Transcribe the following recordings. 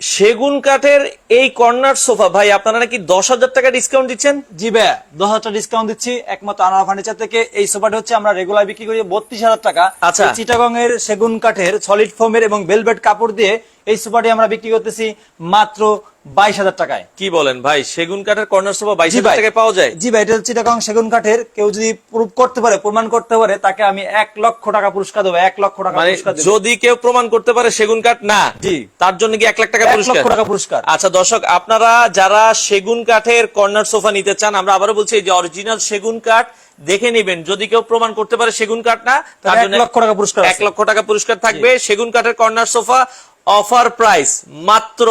সেগুন কাঠের এই কর্নার সোফা ভাই আপনারা নাকি দশ হাজার টাকা ডিসকাউন্ট দিচ্ছেন? জি ভাইয়া দশ হাজার টাকা ডিসকাউন্ট দিচ্ছি। একমাত্র আনার ফার্নিচার থেকে এই সোফাটা হচ্ছে আমরা রেগুলার বিক্রি করি বত্রিশ হাজার টাকা। আচ্ছা। চিটাগং এর সেগুন কাঠের সলিড ফোমের এবং বেলভেট কাপড় দিয়ে এই সোফাটি আমরা বিক্রি করতেছি মাত্র বাইশ হাজার টাকায়। কি বলেন ভাই? সেগুন কাঠের কর্নার সোফা বাইশ হাজার টাকায় পাওয়া যায়? জি ভাই এটা হচ্ছে চিটাগং সেগুন কাঠের। কেউ যদি প্রুভ করতে পারে প্রমাণ করতে পারে তাকে আমি এক লক্ষ টাকা পুরস্কার দেবো এক লক্ষ টাকা মানে পুরস্কার যদি কেউ প্রমাণ করতে পারে সেগুন কাঠ না। জি। তার জন্য কি এক লাখ টাকা পুরস্কার? লক্ষ টাকা পুরস্কার। আচ্ছা দর্শক আপনারা যারা সেগুন কাঠের কর্নার সোফা নিতে চান আমরা আবারও বলছি এই যে অরিজিনাল সেগুন কাঠ দেখে নেবেন। যদি কেউ প্রমাণ করতে পারে সেগুন কাঠ না তার জন্য লক্ষ টাকা পুরস্কার এক লক্ষ টাকা পুরস্কার থাকবে। সেগুন কাঠের কর্নার সোফা অফার প্রাইস মাত্র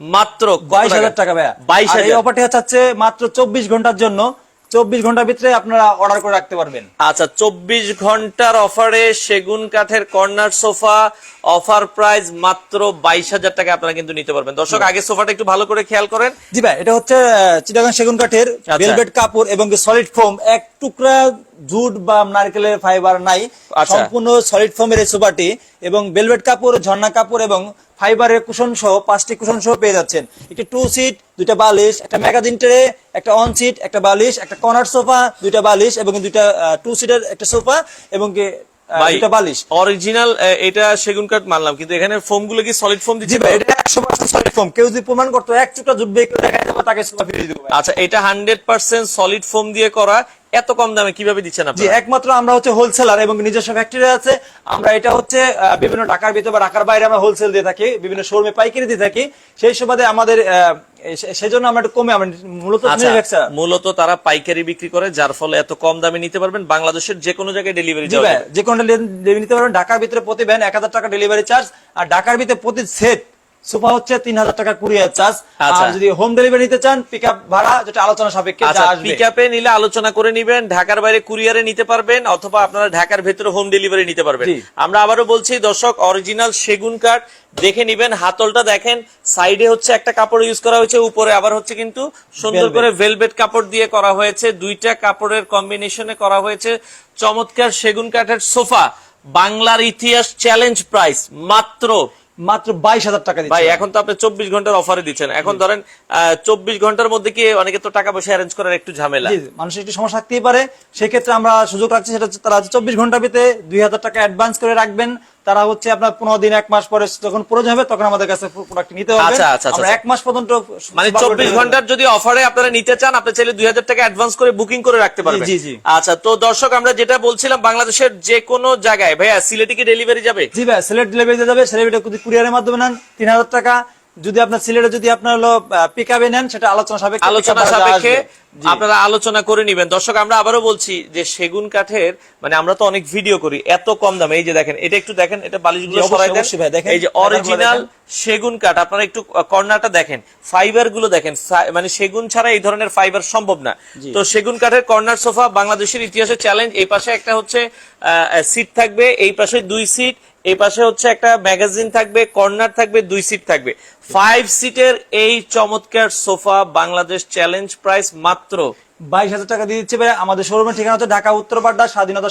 মাত্র বাইশ হাজার টাকা ভাইয়া। বাইশ হাজার। অফারটি হচ্ছে মাত্র চব্বিশ ঘণ্টার জন্য। চব্বিশ ঘণ্টার ভিতরে আপনারা অর্ডার করে রাখতে পারবেন। আচ্ছা চব্বিশ ঘণ্টার অফারে সেগুন কাঠের কর্নার সোফা অফার প্রাইস মাত্র বাইশ হাজার টাকা আপনারা কিন্তু নিতে পারবেন। দর্শক আগে সোফাটা একটু ভালো করে খেয়াল করেন। জি ভাই এটা হচ্ছে চিটাগাং সেগুন কাঠের আচ্ছা। ভেলভেট কাপড় এবং সলিড ফোম এক টুকরা জুট বা নারকেলের ফাইবার নাই। আচ্ছা। সম্পূর্ণ সলিড ফোমের এই সোফাটি এবং ভেলভেট কাপড় ঝর্ণা কাপড় এবং ফাইবারের কুশন সহ পাঁচটি কুশন সহ পেয়ে যাচ্ছেন। একটি টু সিট দুইটা বালিশ একটা ম্যাগাজিন ট্রে একটা অন সিট একটা বালিশ একটা কর্নার সোফা দুইটা বালিশ এবং দুইটা টু সিটের একটা সোফা এবং কি, দুইটা বালিশ। অরিজিনাল এটা সেগুন কাঠ মানলাম কিন্তু এখানে ফোমগুলো কি সলিড ফোম জি ভাই এটা একশো পার্সেন্ট সলিড ফোম কেউ যদি প্রমাণ করতো এক চুটা জুট বের করে দেখা যাবে তাকে সোফা ফিরিয়ে দেবো আচ্ছা এটা হান্ড্রেড পার্সেন্ট সলিড ফোম দিয়ে করা এত কম দামে কীভাবে দিচ্ছেন জি আপনারা? একমাত্র আমরা হচ্ছে হোলসেলার এবং নিজস্ব ফ্যাক্টরি আছে। আমরা এটা হচ্ছে বিভিন্ন ঢাকার ভিতরে বা ঢাকার বাইরে আমরা হোলসেল দিয়ে থাকি বিভিন্ন শোরুমে পাইকারি দিয়ে থাকি। সেই সুবাদে আমাদের সেজন্য আমরা একটু কমে আমরা মূলত আচ্ছা মূলত তারা পাইকারি বিক্রি করে যার ফলে এত কম দামে নিতে পারবেন। বাংলাদেশের যে কোনো জায়গায় ডেলিভারি যে কোনো ডেলিভারি নিতে পারবেন। ঢাকার ভিতরে প্রতি ভ্যান এক হাজার টাকা ডেলিভারি চার্জ আর ঢাকার ভিতরে প্রতি সেট সোফা হচ্ছে তিন হাজার টাকা কুরিয়ার চার্জ। আচ্ছা। আর যদি হোম ডেলিভারি নিতে চান পিক ভাড়া যেটা আলোচনা সাপেক্ষে পিক আচ্ছা পিকআপে নিলে আলোচনা করে নিবেন ঢাকার বাইরে কুরিয়ারে নিতে পারবেন অথবা আপনারা ঢাকার ভেতরে হোম ডেলিভারি নিতে পারবেন। আমরা আবারও বলছি দর্শক অরিজিনাল সেগুন কাঠ দেখে নিবেন হাতলটা দেখেন সাইডে হচ্ছে একটা কাপড় ইউজ করা হয়েছে উপরে আবার হচ্ছে কিন্তু সুন্দর করে ভেলভেট কাপড় দিয়ে করা হয়েছে দুইটা কাপড়ের কম্বিনেশনে করা হয়েছে চমৎকার সেগুন কাঠের সোফা বাংলার ইতিহাস চ্যালেঞ্জ প্রাইস মাত্র মাত্র বাইশ হাজার টাকা ভাই এখন তো আপনি চব্বিশ ঘণ্টার অফারে দিচ্ছেন। এখন ধরেন চব্বিশ ঘণ্টার মধ্যে কি অনেকে তো টাকা পয়সা অ্যারেঞ্জ করার একটু ঝামেলা? মানুষের একটু সমস্যা থাকতেই পারে। সেক্ষেত্রে আমরা সুযোগ রাখছি সেটা হচ্ছে তারা চব্বিশ ঘণ্টা পেতে দুই হাজার টাকা অ্যাডভান্স করে রাখবেন। তারা হচ্ছে আপনার পনেরো দিন এক মাস পরে যখন প্রয়োজন হবে তখন আমাদের কাছে প্রোডাক্ট নিতে হবে। আচ্ছা, আচ্ছা, আমরা আচ্ছা। এক মাস পর্যন্ত মানে চব্বিশ ঘণ্টার যদি অফারে আপনারা নিতে চান আপনি চাইলে দুই হাজার টাকা অ্যাডভান্স করে বুকিং করে রাখতে পারবেন। জি, জি। আচ্ছা তো দর্শক আমরা যেটা বলছিলাম বাংলাদেশের যে কোনো জায়গায় ভাইয়া সিলেটে কি ডেলিভারি যাবে? জি ভাই সিলেট ডেলিভারি যাবে সিলেটে কুরিয়ারের মাধ্যমে নেন তিন হাজার টাকা। যদি আপনার সিলেটে যদি আপনার হলো পিক আপে নেন সেটা আলোচনা সাপেক্ষে আলোচনা সাপেক্ষে আপনারা আলোচনা করে নিবেন। দর্শক আমরা আবারও বলছি যে সেগুন কাঠের মানে আমরা তো অনেক ভিডিও করি এত কম দামে। এই যে দেখেন এটা একটু দেখেন এটা বালিশগুলো সরাই দেন। অবশ্যই ভাই, দেখেন। এই যে অরিজিনাল সেগুন কাঠ আপনারা একটু কর্নারটা দেখেন ফাইবারগুলো দেখেন মানে সেগুন ছাড়া এই ধরনের ফাইবার সম্ভব না। তো সেগুন কাঠের কর্নার সোফা বাংলাদেশের ইতিহাসে চ্যালেঞ্জ এই পাশে একটা হচ্ছে সিট থাকবে এই পাশে দুই সিট এই পাশে হচ্ছে একটা ম্যাগাজিন থাকবে, কর্নার থাকবে, দুই সিট থাকবে। ফাইভ সিটের এই চমৎকার সোফা বাংলাদেশ চ্যালেঞ্জ প্রাইস মাত্র বাইশ হাজার টাকা দিয়ে দিচ্ছে ভাই আমাদের শোরুমের ঠিকানা হচ্ছে ঢাকা উত্তরপাড়া স্বাধীনতা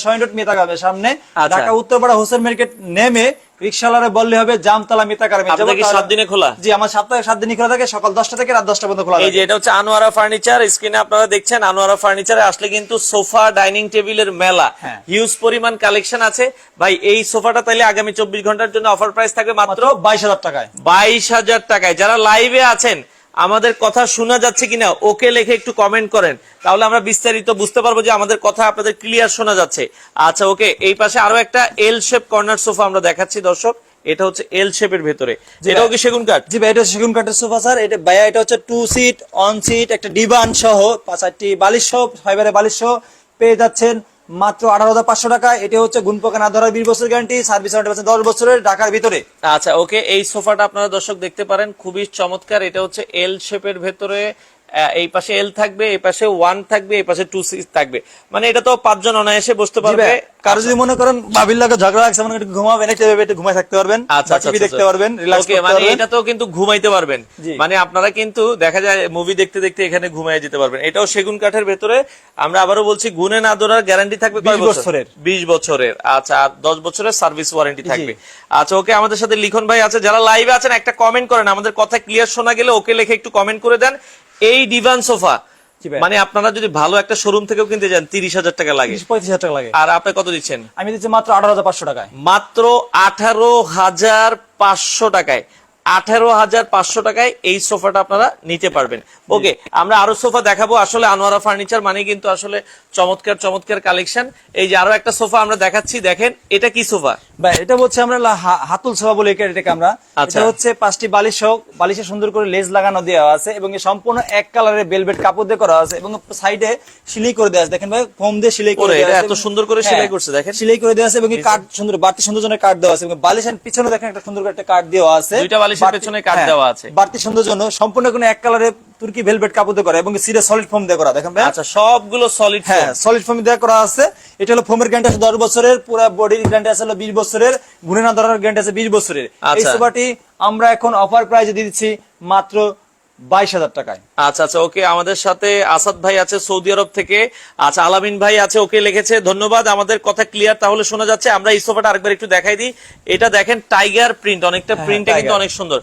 সামনে আচ্ছা। ঢাকা উত্তরপাড়া হোসেন মার্কেট নেমে রিক্সাওয়ালারে বললে হবে জামতলা মেতাগার আপনাদের সাত দিনে খোলা? জি আমার সপ্তাহে সাত দিনই খোলা থাকে সকাল দশটা থেকে রাত দশটা পর্যন্ত খোলা এই যে এটা হচ্ছে আনোয়ারা ফার্নিচার। স্ক্রিনে আপনারা দেখছেন আনোয়ারা ফার্নিচারে আসলে কিন্তু সোফা ডাইনিং টেবিলের মেলা। হ্যাঁ। হিউজ পরিমাণ কালেকশন আছে। ভাই এই সোফাটা তাইলে আগামী চব্বিশ ঘণ্টার জন্য অফার প্রাইস থাকবে মাত্র বাইশ হাজার টাকায়। বাইশ হাজার টাকায়। যারা লাইভে আছেন আমাদের কথা শোনা যাচ্ছে কিনা ওকে লেখে একটু কমেন্ট করেন। তাহলে আমরা বিস্তারিত বুঝতে পারব যে আমাদের কথা আপনাদের ক্লিয়ার শোনা যাচ্ছে। আচ্ছা ওকে এই পাশে আরও একটা এল শেপ কর্নার সোফা আমরা দেখাচ্ছি দর্শক। এটা হচ্ছে এল শেপের ভেতরে। এটাও কি সেগুন কাঠ? জি ভাই এটা সেগুন কাঠের সোফা স্যার এটা ভাইয়া এটা হচ্ছে টু সিট অন সিট একটা ডিভান সহ পাঁচ চারটি বালিশ সহ ফাইবারের বালিশ সহ পেয়ে যাচ্ছেন। মাত্র আঠারো হাজার পাঁচশো টাকা। এটা হচ্ছে গুণপোকা না ধরার বিশ বছর গ্যারান্টি সার্ভিস ওয়ারেন্টি দশ বছরের, ঢাকার ভিতরে। আচ্ছা ওকে এই সোফাটা আপনারা দর্শক দেখতে পারেন, খুবই চমৎকার। এটা হচ্ছে এল শেপের ভেতরে এই পাশে এল থাকবে এই পাশে ওয়ান থাকবে এই পাশে টু সিক্স থাকবে। মানে এটা তো পাঁচজন অনায়াসে বসতে পারবে। কারও যদি মনে করেন বাবির লাগে ঝগড়া লাগছে মনে একটু ঘুমাবেন একটু ভেবে ঘুমাই থাকতে পারবেন আচ্ছা আচ্ছা টিভি আচ্ছা, দেখতে পারবেন রিল্যাক্স করতে মানে এটা তো কিন্তু ঘুমাইতে পারবেন। মানে আপনারা কিন্তু দেখা যায় মুভি দেখতে দেখতে এখানে ঘুমাই যেতে পারবেন। এটাও সেগুন কাঠের ভেতরে। আমরা আবারও বলছি গুনে না ধরার গ্যারান্টি থাকবে কয় বছরের। বিশ বছরের। আচ্ছা আর দশ বছরের সার্ভিস ওয়ারেন্টি থাকবে। আচ্ছা ওকে আমাদের সাথে লিখন ভাই আছে। যারা লাইভে আছেন একটা কমেন্ট করেন। আমাদের কথা ক্লিয়ার শোনা গেলে ওকে লিখে একটু কমেন্ট করে দেন। এই ডিভান সোফা মানে আপনারা যদি ভালো একটা শোরুম থেকেও কিনতে যান তিরিশ হাজার টাকা লাগে। পঁয়ত্রিশ হাজার টাকা লাগে। আর আপনি কত দিচ্ছেন? আমি দিচ্ছি মাত্র আঠারো হাজার পাঁচশো টাকায়। মাত্র আঠারো হাজার পাঁচশো টাকায়। আঠারো হাজার পাঁচশো টাকায় এই সোফাটা আপনারা নিতে পারবেন। ওকে আমরা আরও সোফা দেখাবো। আসলে আনোয়ারা ফার্নিচার মানে কিন্তু আসলে চমৎকার চমৎকার কালেকশন। এই যে আরও একটা সোফা আমরা দেখাচ্ছি দেখেন এটা কি সোফা? ভাই এটা হচ্ছে আমরা হাতুল সোফা বলে এটাকে আমরা। আচ্ছা। এটা হচ্ছে পাঁচটি বালিশ সহ বালিশে সুন্দর করে লেজ লাগানো দেওয়া আছে এবং সম্পূর্ণ এক কালারের বেলভেট কাপড় দিয়ে করা আছে এবং সাইডে সিলাই করে দেওয়া আছে। দেখেন ভাই ফোম দিয়ে সিলাই করে দেওয়া আছে এত সুন্দর করে হ্যাঁ, সেলাই করছে, দেখেন। সিলাই করে দেওয়া আছে এবং কাঠ সুন্দর বাড়তি সুন্দর জন্য কাঠ দেওয়া আছে এবং বালিশের পিছনে দেখেন একটা সুন্দর করে একটা কাঠ দেওয়া আছে। দুইটা বালিশের পেছনে কাঠ হ্যাঁ, দেওয়া আছে। বাড়তি সুন্দর জন্য সম্পূর্ণ কোনো এক কালারে তুর্কি ভেলভেট কাপড় দিয়ে করা এবং সিরে সলিড ফোম দিয়ে করা দেখেন আচ্ছা সবগুলো সলিড হ্যাঁ সলিড ফোম দেওয়া করা আছে এটা হলো ফোমের গ্যারান্টি আছে দশ বছরের পুরো বডির গ্যারান্টি আছে হলো বিশ বছরের গুণে না ধরার গ্যারান্টি আছে বিশ বছরের এই আচ্ছা। সোফাটি আমরা এখন অফার প্রাইজে দিচ্ছি মাত্র বাইশ হাজার টাকায়। আচ্ছা আচ্ছা ওকে আমাদের সাথে আসাদ ভাই আছে সৌদি আরব থেকে। আচ্ছা আলামিন ভাই আছে ওকে লিখেছে ধন্যবাদ আমাদের কথা ক্লিয়ার তাহলে শোনা যাচ্ছে আমরা এই সোফাটা আরেকবার একটু দেখাই দিই। এটা দেখেন টাইগার প্রিন্ট অনেকটা হ্যাঁ, প্রিন্টটা কিন্তু অনেক সুন্দর।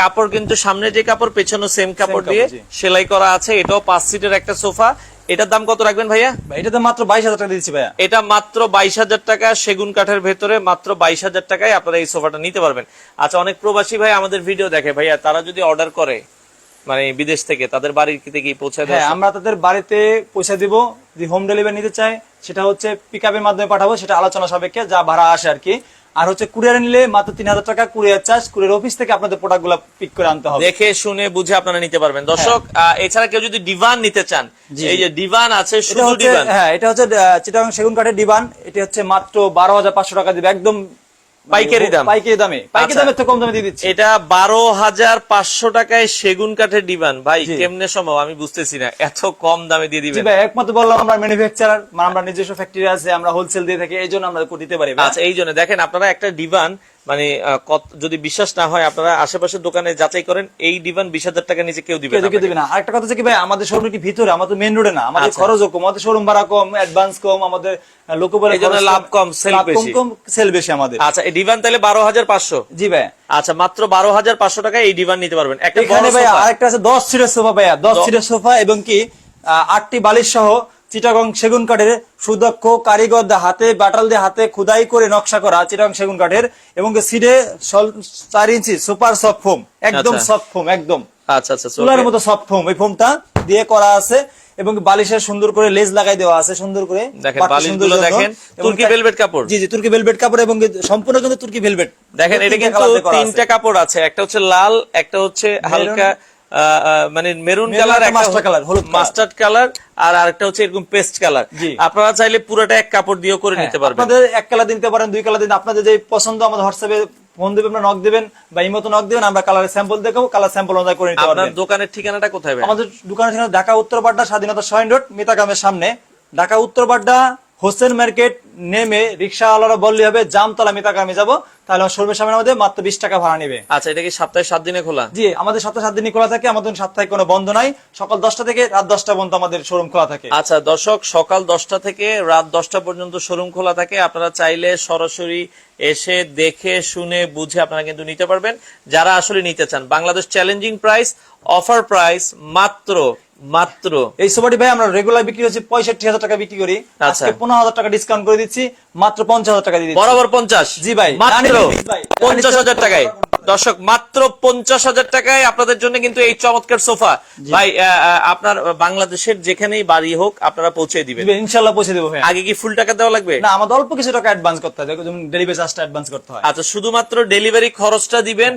কাপড় কিন্তু সামনে যে কাপড় পেছনে সেম কাপড় দিয়ে সেলাই করা আছে এটাও পাঁচ সিটের একটা সোফা। এটার দাম কত রাখবেন ভাইয়া? ভাই, এটাতে মাত্র বাইশ হাজার টাকা দিচ্ছি ভাইয়া। এটা মাত্র বাইশ হাজার টাকা সেগুন কাঠের ভেতরে মাত্র বাইশ হাজার টাকায় আপনারা এই সোফাটা নিতে পারবেন। আচ্ছা অনেক প্রবাসী ভাই আমাদের ভিডিও দেখে। ভাইয়া তারা যদি অর্ডার করে মানে বিদেশ থেকে তাদের বাড়িতে কি পৌঁছে দেওয়া হ্যাঁ আমরা তাদের বাড়িতে পয়সা দিব যদি হোম ডেলিভারি নিতে চাই সেটা হচ্ছে পিক আপের মাধ্যমে পাঠাবো সেটা আলোচনা সাপেক্ষে যা ভাড়া আসে আর কি। আর হচ্ছে কুরিয়ার নিলে মাত্র তিন হাজার টাকা কুরিয়ার চার্জ কুরিয়ার অফিস থেকে আপনাদের প্রোডাক্টগুলো পিক করে আনতে হবে। দেখে শুনে বুঝে আপনারা নিতে পারবেন। দর্শক আহ, এছাড়া কেউ যদি ডিভান নিতে চান। এই যে ডিভান আছে শুধু ডিভান হ্যাঁ এটা হচ্ছে চিটাগাং সেগুন কাঠের ডিভান এটি হচ্ছে মাত্র বারো হাজার পাঁচশো টাকা দিবে একদম পাইকারি দাম। পাইকারি দামে। পাইকারি আচ্ছা। দামের থেকে কম দামে দিয়ে দিচ্ছি। এটা বারো হাজার পাঁচশো টাকায় সেগুন কাঠের ডিভান ভাই। কেমনে সম্ভব? আমি বুঝতেছি না। এত কম দামে দিয়ে দিবেন। ভাই একমাত্র বললাম আমরা ম্যানুফ্যাকচারার আমরা নিজস্ব ফ্যাক্টরি আছে আমরা হোলসেল দিয়ে থাকি এই জন্য আমরা দিতে পারি আচ্ছা এই জন্য। দেখেন আপনারা একটা ডিভান মানে যদি বিশ্বাস না হয় আপনারা আশেপাশের দোকানে যাচাই করেন এই ডিভান বিশ হাজার টাকা নিচে কেউ দিবে কেউ দিবে না। আরেকটা কথা হচ্ছে কি ভাই আমাদের শোরুম কি ভিতরে? আমাদের মেন রোডে না। আমাদের আচ্ছা। খরচও কম আমাদের শোরুম ভাড়া কম অ্যাডভান্স কম আমাদের জন্য লাভ কম, sell বেশি। কম সেল বেশি আমাদের। আচ্ছা এই ডিভান তাহলে বারো হাজার পাঁচশো? জি ভাই। আচ্ছা মাত্র বারো হাজার পাঁচশো এই ডিভান নিতে পারবেন। একটা ভাই আরেকটা আছে দশ সিটের সোফা ভাইয়া। দশ সিটের সোফা এবং কি আটটি বালিশ সহ চিটাগং সেগুন কাঠের সুদক্ষ কারিগর হাতে বাটাল দিয়ে হাতে খুদাই করে নকশা করা চিটাগং সেগুন কাঠের এবং সিডে চার ইঞ্চি সুপার সফট ফোম একদম আচ্ছা। সফট ফোম একদম। আচ্ছা আচ্ছা তুলার মতো সফট ফোম এই ফোমটা দিয়ে করা আছে এবং বালিশের সুন্দর করে লেজ লাগাই দেওয়া আছে সুন্দর করে দেখেন, তুর্কি velvet কাপড়। জি জি তুর্কি ভেলভেট কাপড় এবং সম্পূর্ণ কিন্তু তুর্কি ভেলভেট দেখেন এটা কিন্তু তিনটা কাপড় আছে একটা হচ্ছে লাল একটা হচ্ছে হালকা মানে মেরুন কালার একটা master colour, হলুদ মাস্টার্ড কালার আর আরেকটা হচ্ছে এরকম পেস্ট কালার আপনারা চাইলে পুরোটা এক কাপড় দিয়েও করে নিতে পারবেন। হ্যাঁ, আপনাদের এক কালার দিতে পারেন দুই কালার দিন আপনাদের যে পছন্দ আমাদের হোয়াটসঅ্যাপে ফোন দেবেন আমরা নক দেবেন বা ইমতো নক দেবেন আমরা কালারের স্যাম্পল দেখাবো কালার স্যাম্পল অনুযায়ী করে নিতে আপনার দোকানের ঠিকানাটা কোথায় আমাদের দোকানের ঠিকানা ঢাকা উত্তর বাড্ডা স্বাধীনতা সয়ন রোড মিতাকামের সামনে। ঢাকা উত্তর বাড্ডা হোসেন মার্কেট নেমে রিক্সাওয়ালারা বললে হবে জামতলা মিতাকামে যাব। তাহলে শোরুমের সামনে আমাদের মাত্র বিশ টাকা ভাড়া নেবে। আচ্ছা এটা কি সপ্তাহে সাত দিনে খোলা? জি আমাদের সপ্তাহে সাত দিনই খোলা থাকে আমাদের সপ্তাহে কোনো বন্ধ নাই। সকাল দশটা থেকে রাত দশটা পর্যন্ত আমাদের শোরুম খোলা থাকে। আচ্ছা দর্শক সকাল দশটা থেকে রাত দশটা পর্যন্ত শোরুম খোলা থাকে। আপনারা চাইলে সরাসরি এসে দেখে শুনে বুঝে আপনারা কিন্তু নিতে পারবেন। যারা আসলে নিতে চান Bangladesh challenging price offer price মাত্র মাত্র। এই সোফাটি ভাই আমরা রেগুলার বিক্রি হচ্ছে পঁয়ষট্টি হাজার টাকা বিক্রি করি। আচ্ছা। আজকে পনেরো হাজার টাকা ডিসকাউন্ট করে দিচ্ছি মাত্র পঞ্চাশ হাজার টাকা দিয়ে বরাবর পঞ্চাশ? জি ভাই। মাত্র পঞ্চাশ হাজার টাকায়। দর্শক মাত্র পঞ্চাশ হাজার টাকায় আপনাদের জন্য কিন্তু এই চমৎকার সোফা। ভাই আপনার বাংলাদেশের যেখানেই বাড়ি হোক আপনারা পৌঁছে দিবেন। দিবেন, ইনশাল্লাহ পৌঁছে দেবো আগে কি ফুল টাকা দেওয়া লাগবে? না আমাদের অল্প কিছু টাকা অ্যাডভান্স করতে হয়। যেমন ডেলিভারি চার্জটা অ্যাডভান্স করতে হয়। আচ্ছা শুধুমাত্র ডেলিভারি খরচটা দিবেন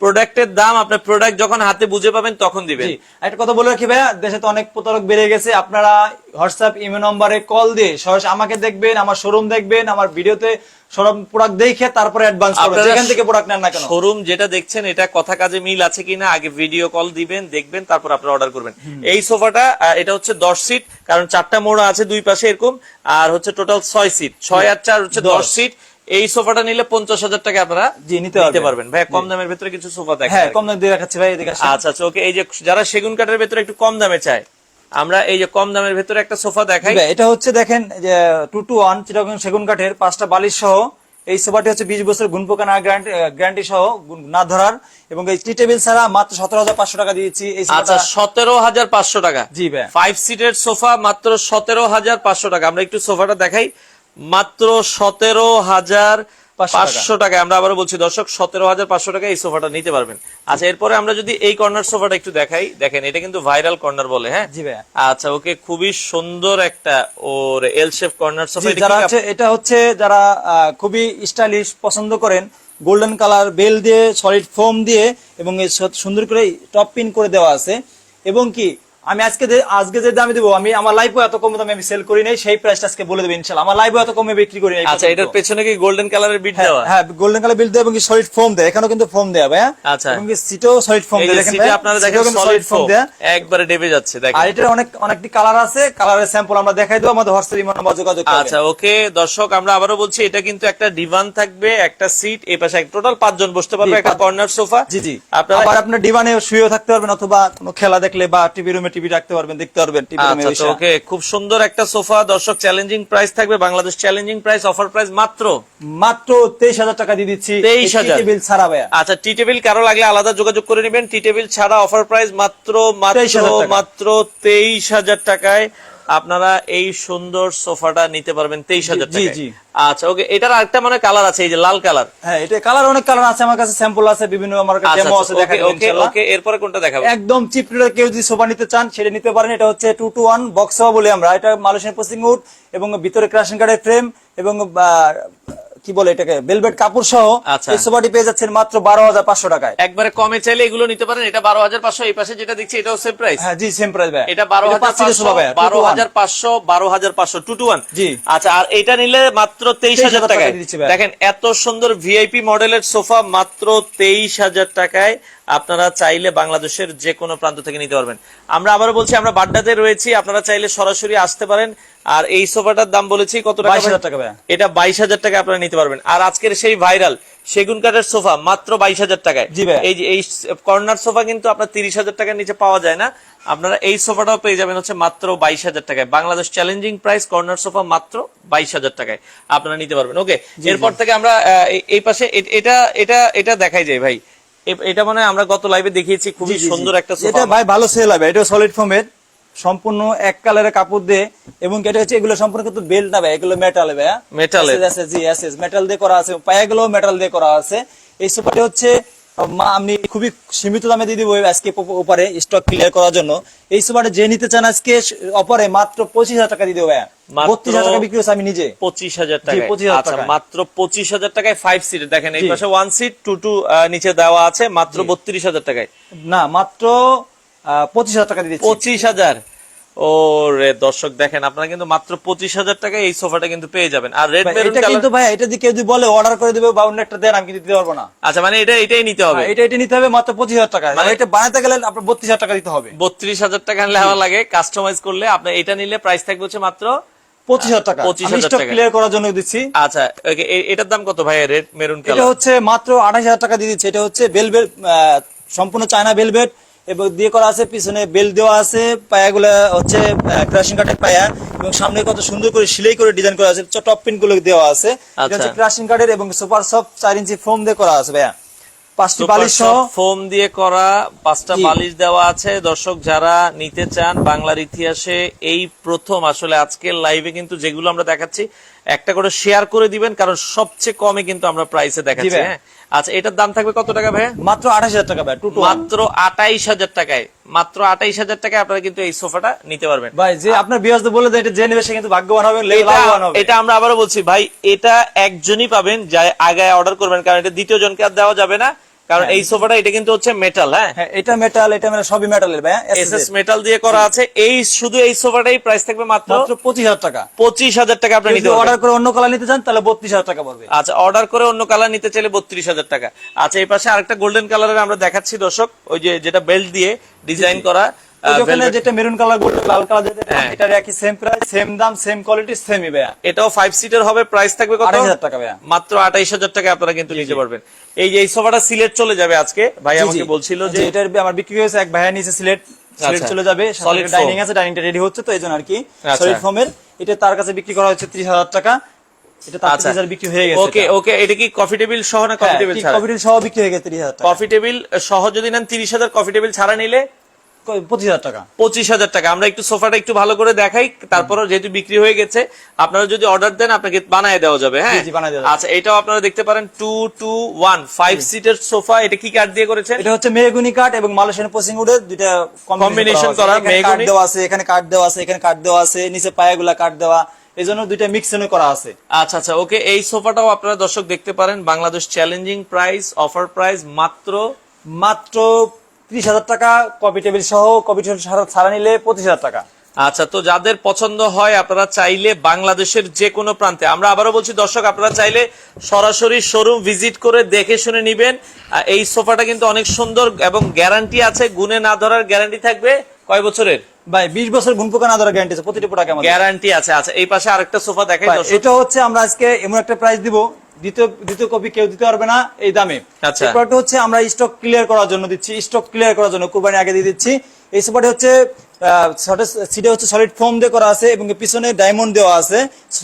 প্রোডাক্টের দাম আপনার প্রোডাক্ট যখন হাতে বুঝে পাবেন তখন দিবেন। একটা কথা বলে রাখি ভাইয়া দেশে তো অনেক প্রতারক বেড়ে গেছে। আপনারা হোয়াটসঅ্যাপ ইমেল নম্বরে কল দিয়ে সরাসরি আমাকে দেখবেন আমার শোরুম দেখবেন আমার ভিডিওতে সব প্রোডাক্ট দেখে তারপরে অ্যাডভান্স করবেন যেখান থেকে প্রোডাক্ট নেন না কেন? শোরুম যেটা দেখছেন এটা কথা কাজে মিল আছে কিনা আগে ভিডিও কল দিবেন দেখবেন তারপর আপনারা অর্ডার করবেন। এই সোফাটা এটা হচ্ছে দশ সিট কারণ চারটা মোড়া আছে দুই পাশে এরকম আর হচ্ছে টোটাল ছয় সিট ছয় আর চার হচ্ছে দশ। দশ। সিট এই সোফাটা নিলে পঞ্চাশ হাজার টাকা আপনারা নিতে নিতে পারবেন। ভাই কম দামের ভিতরে কিছু সোফা দেখেন হ্যাঁ কম দাম দিয়ে রাখাচ্ছি ভাই এদিকে আচ্ছা আচ্ছা ওকে এই যে যারা সেগুন কাঠের ভেতরে একটু কম দামে চায় আমরা এই যে কম দামের ভেতরে একটা সোফা দেখাই। এটা হচ্ছে দেখেন যে টু টু ওয়ান চিটাগং সেগুন কাঠের পাঁচটা বালিশ সহ এই সোফাটি হচ্ছে বিশ বছর গুণ পোকা না গ্যারান্টি সহ না ধরার এবং এই টি টেবিল ছাড়া মাত্র সতেরো হাজার পাঁচশো টাকা দিয়েছি এই আচ্ছা সতেরো হাজার পাঁচশো টাকা। জি ভাই। ফাইভ সিটের সোফা মাত্র সতেরো হাজার পাঁচশো টাকা। আমরা একটু সোফাটা দেখাই। মাত্র সতেরো হাজার পাঁচশো টাকা। আমরা আবার বলছি দর্শক সতেরো হাজার পাঁচশো টাকা এই সোফাটা নিতে পারবেন। আচ্ছা এরপরে আমরা যদি এই কর্নার সোফাটা একটু দেখাই। দেখেন এটা কিন্তু ভাইরাল কর্নার বলে হ্যাঁ? জি ভাই আচ্ছা ওকে খুবই সুন্দর একটা ওর এল শেপ কর্নার সোফা। যারা হচ্ছে এটা হচ্ছে যারা আহ, খুবই স্টাইলিশ পছন্দ করেন গোল্ডেন কালার বেল দিয়ে সলিড ফোম দিয়ে এবং সুন্দর করে টপ পিন করে দেওয়া আছে। এবং কি আমি আজকে আজকে যে দামে দেবো আমি আমার লাইফও এত কম দামে আমি সেল করি নাই সেই প্রাইসটা আজকে বলে দেবো ইনশাল্লাহ। আমার লাইফও এত কমে বিক্রি করি নাই আচ্ছা এটার পেছনে কি গোল্ডেন কালারের বিট দেওয়া? হ্যাঁ গোল্ডেন কালার বিল দেয় এবং সলিড ফোম দেয় এখানেও কিন্তু ফোম দেয়া ভাইয়া। আচ্ছা। এবং সিটও সলিড ফোম দেয় দেখেন ভাইয়া, আপনারা দেখেন সলিড ফোম দেয়া একবারে ডেবে যাচ্ছে দেখেন। আর এটার অনেক অনেকটি কালার আছে। কালারের স্যাম্পল আমরা দেখাই দেবো আমাদের হোয়াটসঅ্যাপ ইমো নাম্বার যোগাযোগ আচ্ছা ওকে। দর্শক আমরা আবারও বলছি এটা কিন্তু একটা ডিভান থাকবে একটা সিট এই পাশে টোটাল পাঁচজন বসতে পারবে একটা কর্নার সোফা জি জি। আপনারা আবার আপনার ডিভানে শুয়েও থাকতে পারবেন অথবা কোনো খেলা দেখলে বা টিভি রুমে টিভি রাখতে পারবেন দেখতে পারবেন টিভি আচ্ছা ওকে খুব সুন্দর একটা সোফা দর্শক চ্যালেঞ্জিং প্রাইস থাকবে Bangladesh challenging price offer price মাত্র? মাত্র তেইশ হাজার টাকা দিয়ে দিচ্ছি। তেইশ হাজার? টেবিল ছাড়া ভাইয়া। আচ্ছা টি টেবিল কারও লাগলে আলাদা যোগাযোগ করে নেবেন। টি টেবিল ছাড়া অফার প্রাইস মাত্র মাত্র মাত্র তেইশ হাজার টাকায়। আপনারা এই সুন্দর সোফাটা নিতে পারবেন তেইশ হাজার জি, জি। আচ্ছা ওকে এটার আরেকটা মানে কালার আছে এই যে লাল কালার। হ্যাঁ এটা কালার অনেক কালার আছে আমার কাছে স্যাম্পল আছে বিভিন্ন আমার কাছে ডেমো আছে দেখা ওকে ওকে এরপরে কোনটা দেখাবো? একদম চিপ রেটে কেউ যদি সোফা নিতে চান সেটা নিতে পারেন এটা হচ্ছে টু টু ওয়ান বক্স বলে আমরা। এটা মালয়েশিয়ান পোস্টিং উড এবং ভিতরে ক্রাশিং কার্ডের ফ্রেম এবং কি বলে এটাকে? বেলভেট কাপড় সহ আচ্ছা। এই সোফাটি পেয়ে যাচ্ছেন মাত্র বারো হাজার পাঁচশো টাকায়। একবারে কমে চাইলে এগুলো নিতে পারেন। এটা বারো হাজার পাঁচশো এই পাশে যেটা দেখছি এটাও সেম প্রাইস হ্যাঁ জি সেম প্রাইস ভাই। এটা বারো হাজার পাঁচশো বারো হাজার পাঁচশো বারো হাজার পাঁচশো টু টু ওয়ান জি। আচ্ছা আর এটা নিলে মাত্র তেইশ হাজার টাকায়। টাকা দিচ্ছি ভাই। দেখেন এত সুন্দর ভিআইপি মডেলের সোফা মাত্র তেইশ হাজার টাকায় আপনারা চাইলে বাংলাদেশের যে কোনো প্রান্ত থেকে নিতে পারবেন। আমরা আবারও বলছি আমরা বাড্ডাতে রয়েছি। আপনারা চাইলে সরাসরি আসতে পারেন। আর এই সোফাটার দাম বলেছি কত টাকা 22,000 টাকা ভাই। এটা বাইশ হাজার টাকা আপনারা নিতে পারবেন। আর আজকের সেই ভাইরাল সেগুন কাঠের সোফা মাত্র বাইশ হাজার টাকায়। এই যে এই কর্নার সোফা কিন্তু আপনার তিরিশ হাজার টাকার নিচে পাওয়া যায় না। আপনারা এই সোফাটাও পেয়ে যাবেন হচ্ছে মাত্র বাইশ হাজার টাকায়। Bangladesh challenging price corner sofa মাত্র বাইশ হাজার টাকায় আপনারা নিতে পারবেন। ওকে এরপর থেকে আমরা এই- পাশে এটা এটা এটা দেখাই যায় ভাই। এটা মানে আমরা গত লাইভে দেখিয়েছি খুবই। সুন্দর একটা এটা সোফা। ভাই ভালো সেল হবে। এটা সলিড ফোমের সম্পূর্ণ এক কালারের কাপড় দিয়ে এবং এটা হচ্ছে এগুলো সম্পূর্ণ কিন্তু বেল্ট না ভাই এগুলো মেটাল ভাই Metal-এর। আছে জি আছে মেটাল দিয়ে করা আছে পায়াগুলো মেটাল দিয়ে করা আছে। এই সোফাটি হচ্ছে মা আমি খুবই সীমিত দামে দিয়ে দিব আজকে ওপারে স্টক ক্লিয়ার করার জন্য। এই সোফাটা যে নিতে চান আজকে অপারে মাত্র পঁচিশ হাজার টাকা দিয়ে দেবো ভাই বত্রিশ হাজার টাকা বিক্রি হচ্ছে আমি নিজে। পঁচিশ হাজার টাকা আচ্ছা টাকায়। মাত্র পঁচিশ হাজার টাকায় ফাইভ সিট দেখেন এই। পাশে ওয়ান সিট টু টু নিচে দেওয়া আছে মাত্র বত্রিশ হাজার টাকায়। না মাত্র পঁচিশ হাজার টাকা দিয়ে পঁচিশ হাজার। ও রে দর্শক দেখেন আপনারা কিন্তু মাত্র পঁচিশ হাজার টাকায় এই সোফাটা কিন্তু পেয়ে যাবেন। আর রেড এটা কিন্তু ভাই এটা যদি কেউ যদি বলে অর্ডার করে দেবে বা অন্য একটা দেন আমি কিন্তু দিতে পারব না। আচ্ছা মানে এটা এটাই নিতে হবে? হ্যাঁ, এটা এটা নিতে হবে মাত্র পঁচিশ হাজার টাকা মানে এটা বানাতে গেলে আপনার বত্রিশ হাজার টাকা দিতে হবে। বত্রিশ হাজার টাকা আনলে আমার লাগে। কাস্টমাইজ করলে আপনার এটা নিলে প্রাইস থাকবে হচ্ছে মাত্র পঁচিশ হাজার টাকা। 25,000 আমি স্টক টাকা। ক্লিয়ার করার জন্য দিচ্ছি। আচ্ছা এটার দাম কত ভাই রেড মেরুন এটা হচ্ছে মাত্র আঠাশ হাজার টাকা দিয়ে দিচ্ছে। এটা হচ্ছে বেলবেট সম্পূর্ণ চায়না বেলবেট এবং দিয়ে করা আছে পিছনে বেল দেওয়া আছে পায়াগুলো হচ্ছে ক্রাশিং কাঠের পায়া এবং সামনে কত সুন্দর করে সিলাই করে ডিজাইন করা আছে টপ পিনগুলো দেওয়া আছে। আচ্ছা। হচ্ছে ক্রাশিং কাঠের এবং সুপার সফট চার ইঞ্চি ফোম দিয়ে করা আছে ভাইয়া। পাঁচটি বালিশ সহ। ফোম দিয়ে করা পাঁচটা বালিশ দেওয়া আছে। দর্শক যারা নিতে চান বাংলার ইতিহাসে এই প্রথম আসলে আজকের লাইভে কিন্তু যেগুলো আমরা দেখাচ্ছি একটা করে শেয়ার করে দিবেন কারণ সবচেয়ে কমে কিন্তু আমরা প্রাইসে দেখাচ্ছি হ্যাঁ? আচ্ছা এটার দাম থাকবে কত টাকা ভাই মাত্র আঠাশ হাজার টাকা ভাই মাত্র আঠাইশ হাজার টাকায় মাত্র আঠাইশ হাজার টাকায় আপনারা কিন্তু এই সোফাটা নিতে পারবেন। ভাই যে আপনার বিয়াসদের বলে দেয় এটা যে নেবে সে কিন্তু ভাগ্যবান হবে এটা লাভবান হবে। এটা আমরা আবারও বলছি ভাই এটা একজনই পাবেন যা আগে অর্ডার করবেন কারণ এটা দ্বিতীয় জনকে আর দেওয়া যাবে না। কারণ এই সোফাটা এটা কিন্তু হচ্ছে মেটাল হ্যাঁ? হ্যাঁ এটা মেটাল এটা মানে সবই মেটালের ভাই এসএস মেটাল দিয়ে করা আছে। এই শুধু এই সোফাটাই প্রাইস থাকবে মাত্র পঁচিশ হাজার টাকা। পঁচিশ হাজার টাকা আপনি নিতে অর্ডার করে অন্য কালার নিতে চান তাহলে বত্রিশ হাজার টাকা পড়বে। আচ্ছা অর্ডার করে অন্য কালার নিতে চাইলে বত্রিশ হাজার টাকা। আচ্ছা এই পাশে আরেকটা গোল্ডেন কালারের আমরা দেখাচ্ছি দর্শক। ওই যে যেটা বেল্ট দিয়ে ডিজাইন করা। ওখানে যেটা মেরুন কালার গোল্ড লাল কালার যেটা হ্যাঁ। এটার একই সেম প্রাইস সেম দাম সেম কোয়ালিটি সেমই ভাইয়া। এটাও ফাইভ সিটার হবে প্রাইস থাকবে কত? 28,000 টাকা ভাইয়া। মাত্র আঠাইশ হাজার টাকা আপনারা কিন্তু নিতে পারবেন। এই যে এই সোফাটা সিলেট চলে যাবে আজকে। ভাই আমাকে বলছিল যে এটার আমার বিক্রি হয়েছে এক ভাইয়া নিচে সিলেট। সিলেট আচ্ছা। চলে যাবে Solid ডাইনিং। আছে ডাইনিংটা রেডি হচ্ছে তো এই জন্য আর কি। আচ্ছা। সলিড ফোমের এটা তার কাছে বিক্রি করা হচ্ছে ত্রিশ হাজার টাকা। এটা তার আচ্ছা। বিক্রি হয়ে গেছে ওকে ওকে এটা কি কফি টেবিল সহ না কফি টেবিল ছাড়া? কপিটেল সহ বিক্রি হয়ে গেছে টাকা। কফি টেবিল সহ যদি নেন তিরিশ হাজার কফি টেবিল ছাড়া নিলে পঁচিশ হাজার টাকা? পঁচিশ হাজার টাকা। আমরা একটু সোফাটা একটু ভালো করে দেখাই। তারপরও যেহেতু বিক্রি হয়ে গেছে আপনারা যদি অর্ডার দেন আপনাকে বানায় দেওয়া যাবে হ্যাঁ? আচ্ছা এটাও আপনারা দেখতে পারেন টু টু ওয়ান ফাইভ সিটের সোফা এটা কি কাঠ দিয়ে করেছেন? এটা হচ্ছে মেহগুনি কাঠ এবং মালয়েশিয়ান পোসিং উডের দুইটা কম্বিনেশন করা, কাঠ দেওয়া আছে এখানে কাঠ দেওয়া আছে এখানে কাঠ দেওয়া আছে নিচে পায়াগুলা কাঠ দেওয়া এই জন্য দুইটা মিক্সনে করা আছে। আচ্ছা আচ্ছা ওকে এই সোফাটাও আপনারা দর্শক দেখতে পারেন Bangladesh challenging price offer price মাত্র মাত্র ত্রিশ হাজার টাকা কপি টেবিল সহ কপি টেবিল ছাড়া- নিলে পঁচিশ হাজার টাকা। আচ্ছা তো যাদের পছন্দ হয় আপনারা চাইলে বাংলাদেশের যে কোনো প্রান্তে আমরা আবারও বলছি দর্শক আপনারা চাইলে সরাসরি শোরুম ভিজিট করে দেখে শুনে নিবেন। এই সোফাটা কিন্তু অনেক সুন্দর এবং গ্যারান্টি আছে গুনে না ধরার গ্যারান্টি থাকবে। কয় বছরের? ভাই বিশ বছর ঘুম পোকা না ধরা গ্যারান্টি আছে প্রতিটি প্রোডাক্ট আমাদের। গ্যারান্টি আছে। আচ্ছা এই পাশে আরেকটা সোফা দেখাই এটা হচ্ছে আমরা আজকে এমন একটা প্রাইস দিব দ্বিতীয় দ্বিতীয় কপি কেউ দিতে পারবে না এই দামে। আচ্ছা। প্রোডাক্ট হচ্ছে আমরা স্টক ক্লিয়ার করার জন্য দিচ্ছি। স্টক ক্লিয়ার করার জন্য কুরবানি আগে দিয়ে দিচ্ছি। এই সোফাটি হচ্ছে সিটে হচ্ছে সলিড ফোম দিয়ে করা আছে এবং পিছনে ডায়মন্ড দেওয়া আছে।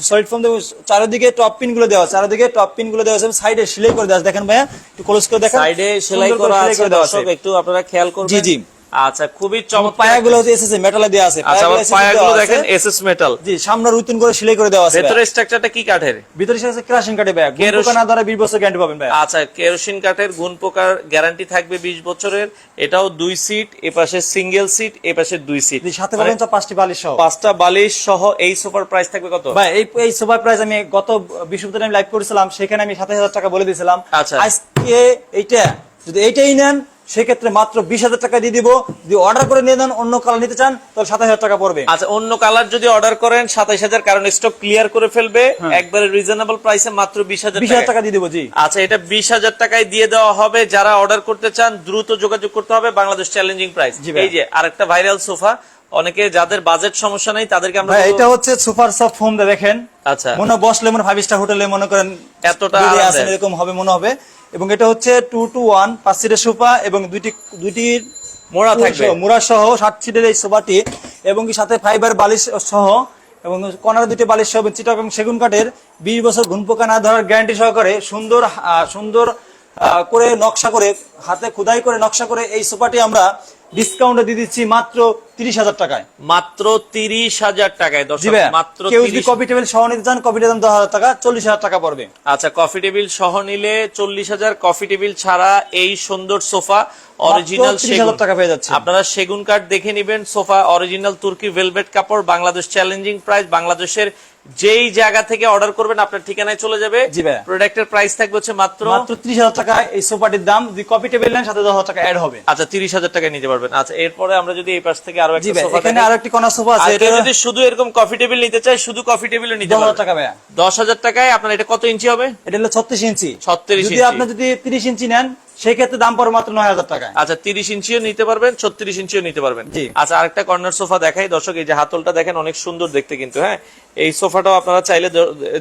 সলিড ফোম দিয়ে চারিদিকে টপ পিনগুলো দেওয়া আছে। চারিদিকে টপ পিনগুলো দেওয়া আছে। সাইডে সেলাই করে দেওয়া আছে। দেখেন ভাইয়া একটু ক্লোজ করে দেখেন। সাইডে সেলাই করা আছে একটু আপনারা খেয়াল করবেন। জি, জি। আচ্ছা খুবই চমৎকার পায়াগুলো হচ্ছে এসএসএ মেটালে দেওয়া আছে আচ্ছা পায়াগুলো। দেখেন এসএস মেটাল জি সামনে রুতিন করে সেলাই করে দেওয়া আছে। ভেতরে স্ট্রাকচারটা কি কাঠের? ভিতরে আছে ক্রাশিং কাটে ভাইয়া কেরোসিন- গুণ পোকা না ধরা 20 বছর গ্যারান্টি পাবেন ভাইয়া আচ্ছা কেরোসিন কাঠের গুণ পোকার গ্যারান্টি থাকবে বিশ বছরের। এটাও দুই সিট এ পাশে সিঙ্গেল সিট এ পাশে দুই সিট জি, সাথে মানে পাবেন তো পাঁচটি বালিশ সহ। পাঁচটা বালিশ সহ এই সোফার প্রাইস থাকবে কত? ভাই এই এই সোফার প্রাইস আমি গত বিশ্ববিদ্যালয়ে আমি লাইভ করেছিলাম সেখানে আমি সাতাশ হাজার টাকা বলে দিয়েছিলাম। আচ্ছা। আজকে এইটা যদি এইটাই নেন সেক্ষেত্রে মাত্র বিশ হাজার টাকা দিয়ে দিব। যদি অর্ডার করে নিয়ে নেন অন্য কালার নিতে চান তাহলে সাতাশ হাজার টাকা পড়বে। আচ্ছা অন্য কালার যদি অর্ডার করেন সাতাইশ হাজার কারণ স্টক ক্লিয়ার করে ফেলবে। একবারে রিজনেবল প্রাইসে মাত্র বিশ হাজার হ্যাঁ। বিশ হাজার টাকা। দিয়ে দিব জি। আচ্ছা এটা বিশ হাজার টাকায় দিয়ে দেওয়া হবে। যারা অর্ডার করতে চান দ্রুত যোগাযোগ করতে হবে বাংলাদেশ চ্যালেঞ্জিং প্রাইস এই যে আরেকটা ভাইরাল সোফা অনেকে যাদের বাজেট সমস্যা নেই তাদেরকে আমরা এটা হচ্ছে সুপার সফট ফোম দেখেন। আচ্ছা। মনে হয় বসলে মনে ফাইভ স্টার হোটেলে মনে করেন এতটা। এরকম হবে মনে হবে। এবং এটা হচ্ছে টু টু ওয়ান পাঁচ সিটের সোফা এবং দুইটি দুইটি মোড়া থাকবে। মোড়া সহ ষাট সিটের এই সোফাটি এবং কি সাথে ফাইবার বালিশ সহ এবং কনার দুটি বালিশ সহ এবং চিটাগং সেগুন কাঠের বিশ বছর ঘুম পোকা না ধরার গ্যারান্টি সহকারে সুন্দর সুন্দর করে নকশা করে হাতে খুদাই করে নকশা করে এই সোফাটি আমরা ডিসকাউন্টে দিয়ে দিচ্ছি মাত্র তিরিশ হাজার টাকায়। মাত্র তিরিশ হাজার টাকায় দর্শক মাত্র কেউ যদি 30 কপি টেবিল সহ নিতে চান কপি টেবিল দশ হাজার টাকা চল্লিশ হাজার টাকা পড়বে। আচ্ছা কফি টেবিল সহ নিলে চল্লিশ হাজার কফি টেবিল ছাড়া এই সুন্দর সোফা অরিজিনাল 30,000 টাকা পেয়ে যাচ্ছে। আপনারা সেগুন কাঠ দেখে নিবেন সোফা অরিজিনাল তুর্কি ভেলভেট কাপড় বাংলাদেশ চ্যালেঞ্জিং প্রাইস বাংলাদেশের যেই জায়গা থেকে অর্ডার করবেন আপনার ঠিকানায় চলে যাবে। জি ভাইয়া। প্রোডাক্টের প্রাইস থাকবে হচ্ছে মাত্র মাত্র ত্রিশ হাজার টাকা এই সোফাটির দাম যদি কপি টেবিল নেন সাথে দশ হাজার টাকা অ্যাড হবে। আচ্ছা তিরিশ হাজার টাকায় নিতে পারবেন। আচ্ছা এরপরে আমরা যদি এই পাশ থেকে আরও একটা ভাই সোফা এখানে আরও একটি কর্নার সোফা আছে এটা যদি শুধু এরকম কফি টেবিল নিতে চাই শুধু কফি টেবিলও নিতে পারবেন টাকা ভাইয়া। দশ হাজার টাকায় আপনার এটা কত ইঞ্চি হবে? এটা হলো ছত্রিশ ইঞ্চি। 36 ইঞ্চি। যদি। আপনি যদি তিরিশ ইঞ্চি নেন সেই ক্ষেত্রে দাম পড়ে মাত্র নয় হাজার টাকা আচ্ছা তিরিশ ইঞ্চিও নিতে পারবেন ছত্রিশ ইঞ্চিও নিতে পারবেন। জি। আচ্ছা আরেকটা কর্নার সোফা দেখাই। দর্শক এই যে হাতলটা দেখেন অনেক সুন্দর দেখতে কিন্তু হ্যাঁ? এই সোফাটাও আপনারা চাইলে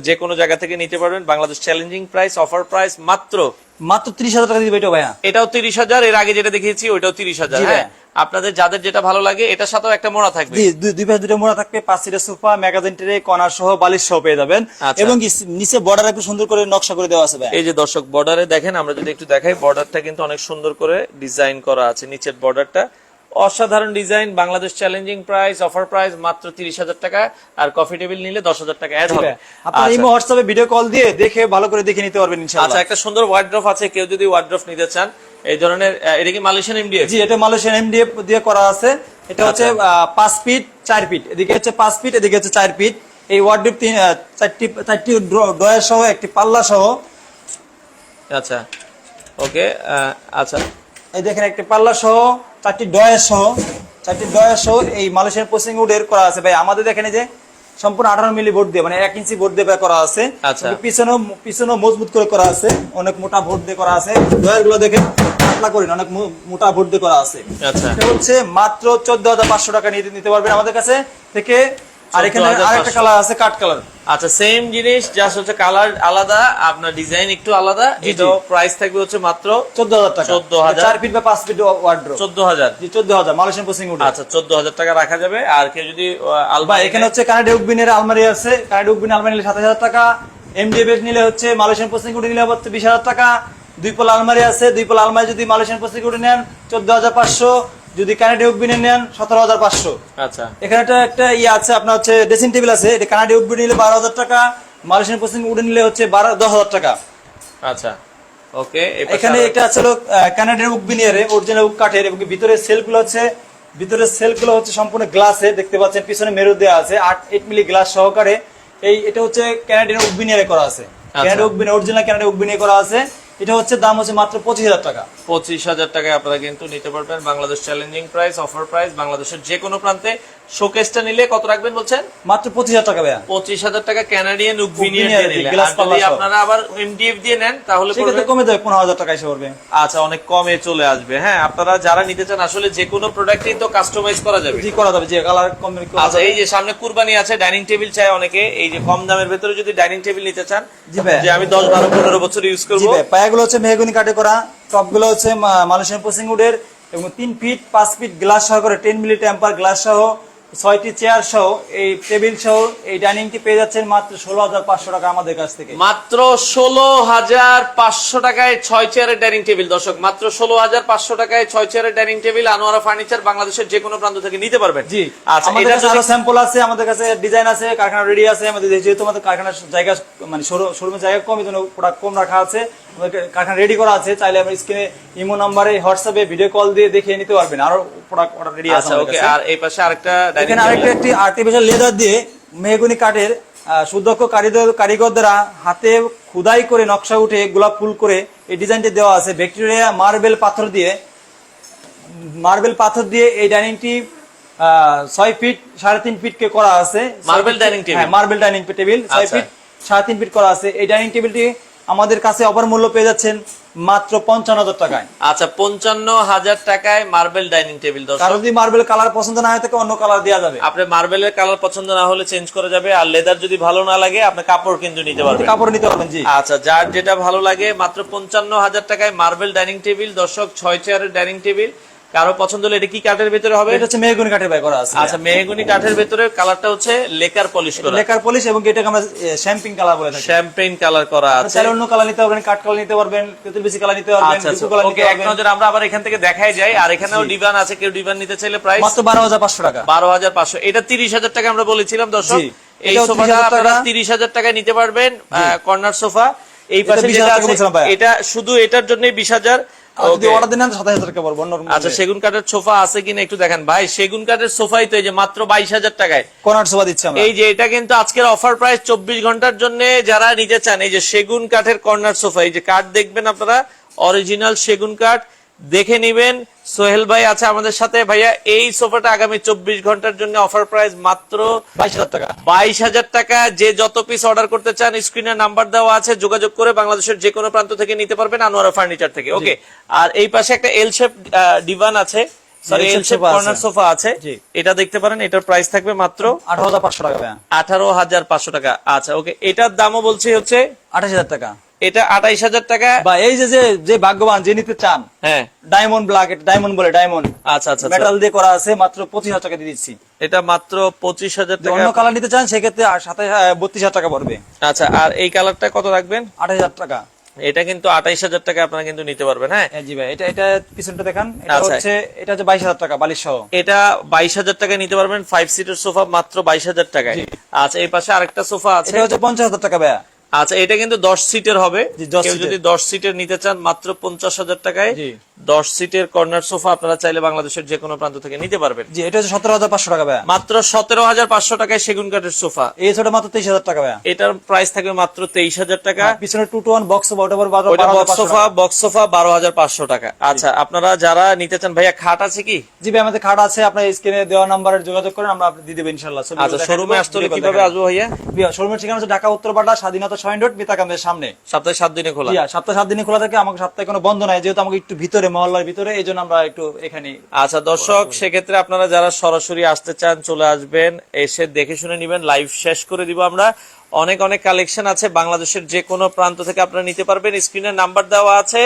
যে কোনো জায়গা থেকে নিতে পারবেন। Bangladesh challenging price offer price মাত্র মাত্র ত্রিশ হাজার টাকা দিবে এটা ভাইয়া। এটাও তিরিশ হাজার এর আগে যেটা দেখিয়েছি ওইটাও তিরিশ হাজার হ্যাঁ? আপনাদের যাদের যেটা ভালো লাগে এটার সাথেও একটা মোড়া থাকবে। দুই- পাশে দুটো মোড়া থাকবে পাঁচ সিটের সোফা ম্যাগাজিন ট্রে কনার সহ বালিশ সহ পেয়ে যাবেন। আচ্ছা। এবং নিচে বর্ডার একটু সুন্দর করে নকশা করে দেওয়া আছে এই যে দর্শক বর্ডারে দেখেন আমরা যদি একটু দেখাই বর্ডারটা কিন্তু অনেক সুন্দর করে ডিজাইন করা আছে নিচের বর্ডারটা অসাধারণ design Bangladesh challenging price offer price মাত্র তিরিশ হাজার টাকা। আর কফি টেবিল নিলে দশ হাজার টাকা অ্যাড হবে। আপনার হোয়াটসঅ্যাপে ভিডিও কল দিয়ে দেখে ভালো করে দেখে নিতে পারবেন আচ্ছা একটা সুন্দর ওয়ার্ড্রফ আছে কেউ যদি ওয়ার্ড্রফ নিতে চান এই ধরনের এটা কি মালয়েশিয়ান এমডিএফ জি এটা মালয়েশিয়ান এমডিএফ দিয়ে করা আছে। এটা হচ্ছে আচ্ছা। পাঁচ ফিট চার ফিট এদিকে হচ্ছে পাঁচ ফিট এদিকে হচ্ছে চার ফিট এই ওয়ার্ড্রপ তিন চারটি চারটি ড্রয়ার সহ একটি পাল্লা সহ। আচ্ছা। ওকে আচ্ছা। এই দেখেন একটা পাল্লা সহ চারটি ডয়ার সহ চারটি ডয়ার সহ এই মালয়েশিয়ান পোস্টিং উডের করা আছে। ভাই আমাদের দেখেন এই যে সম্পূর্ণ আঠারো মিলি বোর্ড দিয়ে মানে এক ইঞ্চি বোর্ড দিয়ে করা আছে। আচ্ছা। পিছনেও পিছনেও মজবুত করে করা আছে অনেক মোটা বোর্ড দিয়ে করা আছে। ডয়ারগুলো দেখেন পাতলা করি অনেক মোটা বোর্ড দিয়ে করা আছে। আচ্ছা। হচ্ছে মাত্র চোদ্দ হাজার পাঁচশো টাকা নিতে নিতে পারবেন আমাদের কাছে থেকে আর এখানে আরেকটা কালার আছে কাঠ কালার আচ্ছা সেম জিনিস জাস্ট হচ্ছে কালার আলাদা আপনার ডিজাইন একটু আলাদা। এটাও প্রাইস থাকবে হচ্ছে মাত্র চোদ্দ হাজার টাকা। 14,000 চার ফিট বা ফিট ওয়ার্ড্রো চোদ্দ হাজার। জি চোদ্দ হাজার। মালয়েশিয়ান পোস্টিং উড আচ্ছা চোদ্দ হাজার টাকা রাখা যাবে। আর কেউ যদি আলবা এখানে হচ্ছে কানাডি উকবিনের আলমারি আছে। কানাডি উকবিন আলমারি নিলে সাত হাজার টাকা। এমডিএফ নিলে হচ্ছে মালয়েশিয়ান উড নিলে হচ্ছে বিশ হাজার টাকা। দুই পোল আলমারি আছে। দুই পোল আলমারি যদি মালয়েশিয়ান পোস্টিং উড নেন চোদ্দ হাজার পাঁচশো। যদি কানাডি উকবিনে নেন সতেরো হাজার পাঁচশো। আচ্ছা। এখানে একটা একটা ইয়ে আছে আপনার হচ্ছে ড্রেসিং টেবিল আছে এটা কানাডি উকবিন নিলে বারো হাজার টাকা মালয়েশিয়ান পোস্টিং উড নিলে হচ্ছে বারো দশ হাজার টাকা। আচ্ছা। ওকে এখানে আছে হলো কানাডিয়ান উক বিনিয়ারে অরিজিনাল উক কাঠের এবং ভিতরে সেলগুলো হচ্ছে ভিতরে সেলগুলো হচ্ছে সম্পূর্ণ গ্লাসে দেখতে পাচ্ছেন পিছনে মেরু দেওয়া আছে আট এইট মিলি গ্লাস সহকারে। এই এটা হচ্ছে কানাডিয়ান উক বিনিয়ারে করা আছে। Oak veneer original Canadian oak veneer করা আছে। এটা হচ্ছে দাম হচ্ছে মাত্র পঁচিশ হাজার টাকা। পঁচিশ হাজার টাকায় আপনারা কিন্তু নিতে পারবেন Bangladesh challenging price offer price বাংলাদেশের যে কোনো প্রান্তে শোকেসটা নিলে কত রাখবেন বলছেন? মাত্র পঁচিশ হাজার টাকা ভাইয়া। পঁচিশ হাজার টাকা ক্যানাডিয়ান যদি আপনারা আবার এমডিএফ দিয়ে নেন তাহলে সেক্ষেত্রে কমে যাবে পনেরো হাজার টাকা এসে পড়বে। আচ্ছা অনেক কমে চলে আসবে। হ্যাঁ আপনারা যারা নিতে চান আসলে যে কোনো প্রোডাক্টই তো কাস্টমাইজ করা যাবে। জি করা যাবে যে কালার কমে আচ্ছা এই যে সামনে কুরবানি আছে ডাইনিং টেবিল চাই অনেকে। এই যে কম দামের ভেতরে যদি ডাইনিং টেবিল নিতে চান জি ভাই। যে আমি দশ বারো পনেরো বছর ইউজ করব। পায়াগুলো হচ্ছে মেহগুনি কাটে করা টপগুলো হচ্ছে মালয়েশিয়ান পোসিং উডের এবং তিন ফিট পাঁচ ফিট গ্লাস সহ করে টেন মিলি টেম্পার গ্লাস সহ ছয়টি চেয়ার সহ এই টেবিল সহ এই ডাইনিংটি পেয়ে যাচ্ছেন মাত্র ষোলো হাজার পাঁচশো টাকা আমাদের কাছ থেকে। মাত্র ষোলো হাজার পাঁচশো টাকায় ছয় চেয়ারের ডাইনিং টেবিল দর্শক মাত্র ষোলো হাজার পাঁচশো টাকায় ছয় চেয়ারের ডাইনিং টেবিল আনোয়ারা ফার্নিচার বাংলাদেশের যে কোনো প্রান্ত থেকে নিতে পারবেন। জি আচ্ছা আমাদের কাছে আরও স্যাম্পল আছে আমাদের কাছে ডিজাইন আছে কারখানা রেডি আছে আমাদের যেহেতু আমাদের কারখানার জায়গা মানে শোরুমের জায়গা কম এই জন্য প্রোডাক্ট কম রাখা আছে। কারখানা রেডি করা আছে চাইলে আমরা স্ক্রিনে ইমো নাম্বারে হোয়াটসঅ্যাপে ভিডিও কল দিয়ে দেখিয়ে নিতে পারবেন। আরও প্রোডাক্ট অর্ডার রেডি আছে আচ্ছা ওকে আর এই পাশে আরেকটা এখানে আরেকটা একটি আর্টিফিশিয়াল লেদার দিয়ে মেহগুনি কাঠের সুদক্ষ কারিগর কারিগর দ্বারা হাতে খুদাই করে নকশা উঠে গোলাপ ফুল করে এই ডিজাইনটি দেওয়া আছে। ভিক্টোরিয়া মার্বেল পাথর দিয়ে মার্বেল পাথর দিয়ে এই ডাইনিংটি ছয় ফিট সাড়ে তিন ফিট কে করা আছে। Dining table? হ্যাঁ মার্বেল ডাইনিং টেবিল ছয় আচ্ছা। ফিট সাড়ে তিন ফিট করা আছে। এই ডাইনিং টেবিলটি আমাদের কাছে অপর মূল্য পেয়ে যাচ্ছেন মাত্র পঞ্চান্ন হাজার টাকায়। আচ্ছা পঞ্চান্ন হাজার টাকায় মার্বেল ডাইনিং টেবিল দর্শক। কারও যদি মার্বেল কালার পছন্দ না হয় তাকে অন্য কালার দেওয়া যাবে। আপনি মার্বেলের কালার পছন্দ না হলে চেঞ্জ করা যাবে আর লেদার যদি ভালো না লাগে আপনি কাপড় কিন্তু নিতে পারবেন। কাপড় নিতে পারবেন জি। আচ্ছা যার যেটা ভালো লাগে মাত্র পঞ্চান্ন হাজার টাকায় মার্বেল ডাইনিং টেবিল দর্শক ছয় চেয়ারের ডাইনিং টেবিল কারও পছন্দ হলে এটা কি কাঠের ভিতরে হবে? এটা হচ্ছে মেহগুনি কাঠের বাই করা আছে। আচ্ছা মেহগুনি কাঠের ভেতরে কালারটা হচ্ছে লেকার পলিশ করা। লেকার পলিশ এবং এটাকে আমরা শ্যাম্পিং কালার বলে থাকি। শ্যাম্পেইন কালার করা আছে। চাইলে অন্য কালার নিতে পারবেন কাঠ কালার নিতে পারবেন তেতুল বেশি কালার নিতে পারবেন আচ্ছা দুটো কালার ওকে নিতে এক নজর আমরা আবার এখান থেকে দেখাই যাই। আর এখানেও ডিভান আছে কেউ ডিভান নিতে চাইলে প্রাইস মাত্র বারো হাজার পাঁচশো টাকা। বারো হাজার পাঁচশো। এটা তিরিশ হাজার টাকা আমরা বলেছিলাম দর্শক। এই সোফাটা 30,000 আপনারা টাকা। তিরিশ হাজার টাকায় নিতে পারবেন কর্নার সোফা। এই পাশে যেটা আছে এটা শুধু এটার জন্যই বিশ হাজার আর যদি অর্ডার দেন সাতাশ হাজার টাকা পড়ব অন্য আচ্ছা সেগুন কাঠের সোফা আছে কিনা একটু দেখেন। ভাই সেগুন কাঠের সোফাই তো এই যে মাত্র বাইশ হাজার টাকায়। কোনার সোফা দিচ্ছি আমরা। এই যে এটা কিন্তু আজকের অফার প্রাইস ঘণ্টার জন্য যারা নিতে চান এই যে সেগুন কাঠের কর্নার সোফা এই যে কাঠ দেখবেন আপনারা অরিজিনাল সেগুন কাঠ দেখে নিবেন। সোহেল ভাই আছে আমাদের সাথে। ভাইয়া এই সোফাটা আগামী চব্বিশ ঘণ্টার জন্য অফার প্রাইস মাত্র বাইশ হাজার টাকা। বাইশ হাজার টাকা। যে যত পিস অর্ডার করতে চান স্ক্রিনে নাম্বার দেওয়া আছে যোগাযোগ করে বাংলাদেশের যে কোনো প্রান্ত থেকে নিতে পারবেন আনোয়ারা ফার্নিচার থেকে। ওকে আর এই পাশে একটা এল শেপ ডিভান আছে। Sorry L shape corner sofa আছে। এটা দেখতে পারেন এটার প্রাইস থাকবে মাত্র আঠারো হাজার পাঁচশো টাকা আঠারো হাজার পাঁচশো টাকা। আচ্ছা ওকে এটার দামও বলছি হচ্ছে আঠাশ হাজার টাকা। এটা আঠাইশ হাজার টাকা। বা এই যে যে ভাগ্যবান যে নিতে চান হ্যাঁ। ডায়মন্ড ব্ল্যাক এটা ডায়মন্ড বলে ডায়মন্ড আচ্ছা আচ্ছা আচ্ছা। মেটাল দিয়ে করা আছে মাত্র পঁচিশ হাজার টাকা দিয়ে দিচ্ছি। এটা মাত্র পঁচিশ হাজার টাকা। অন্য কালার নিতে চান সেক্ষেত্রে সাতাশ বত্রিশ হাজার টাকা পড়বে। আচ্ছা আর এই কালারটা কত রাখবেন? আঠাশ হাজার টাকা। এটা কিন্তু আঠাইশ হাজার টাকা আপনারা কিন্তু নিতে পারবেন হ্যাঁ? জি ভাই এটা এটা পিছনটা দেখান। এটা আচ্ছা। হচ্ছে এটা হচ্ছে বাইশ হাজার টাকা বালিশ সহ। এটা বাইশ হাজার টাকায় নিতে পারবেন ফাইভ সিটের সোফা মাত্র বাইশ হাজার টাকায়। আচ্ছা এই পাশে আরেকটা সোফা আছে। এটা হচ্ছে পঞ্চাশ হাজার টাকা ভাইয়া। আচ্ছা এটা কিন্তু দশ সিটের হবে। কেউ যদি দশ সিটের নিতে চান মাত্র পঞ্চাশ হাজার টাকায় দশ সিটের কর্নার সোফা আপনারা চাইলে বাংলাদেশের যে কোনো প্রান্ত থেকে নিতে পারবেন। জি এটা হচ্ছে সতেরো হাজার পাঁচশো টাকা মাত্র সতেরো হাজার পাঁচশো টাকায় সেগুন কাঠের সোফা। এই ছোট মাত্র তেইশ হাজার টাকা এটার প্রাইস থাকবে মাত্র তেইশ হাজার টাকা। পিছনে টু টু ওয়ান বক্স ওটা বক্স সোফা বক্স সোফা বারো হাজার পাঁচশো টাকা। আচ্ছা আপনারা যারা নিতে চান ভাইয়া খাট আছে কি? জি ভাই আমাদের খাট আছে। আপনার স্ক্রিনে দেওয়া নাম্বারে যোগাযোগ করেন আমরা দিয়ে দেবেন ইনশাল্লাহ আচ্ছা শোরুমে আসতে হলে কীভাবে আসব ভাইয়া? শোরুমের ঠিকানা হচ্ছে ঢাকা উত্তরপাড়া স্বাধীনতা ছয় রোড বিতাকান্দের সামনে। সপ্তাহে সাত দিনে খোলা। জি, সপ্তাহে সাত দিনে খোলা থাকে আমাকে সপ্তাহে কোনো বন্ধ নাই যেহেতু আমাকে একটু ভিতরে মহল্লার ভিতরে এই জন্য আমরা একটু এখানে আচ্ছা দর্শক সেক্ষেত্রে আপনারা যারা সরাসরি আসতে চান চলে আসবেন এসে দেখে শুনে নিবেন লাইভ শেষ করে দিব আমরা। অনেক অনেক কালেকশন আছে বাংলাদেশের যে কোনো প্রান্ত থেকে আপনারা নিতে পারবেন। স্ক্রিনে নাম্বার দেওয়া আছে।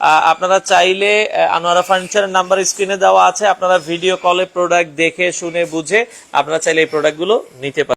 আহ, আপনারা চাইলে আনোয়ারা ফার্নিচারের নাম্বার স্ক্রিনে দেওয়া আছে। আপনারা ভিডিও কলে প্রোডাক্ট দেখে শুনে বুঝে আপনারা চাইলে এই প্রোডাক্টগুলো নিতে পারেন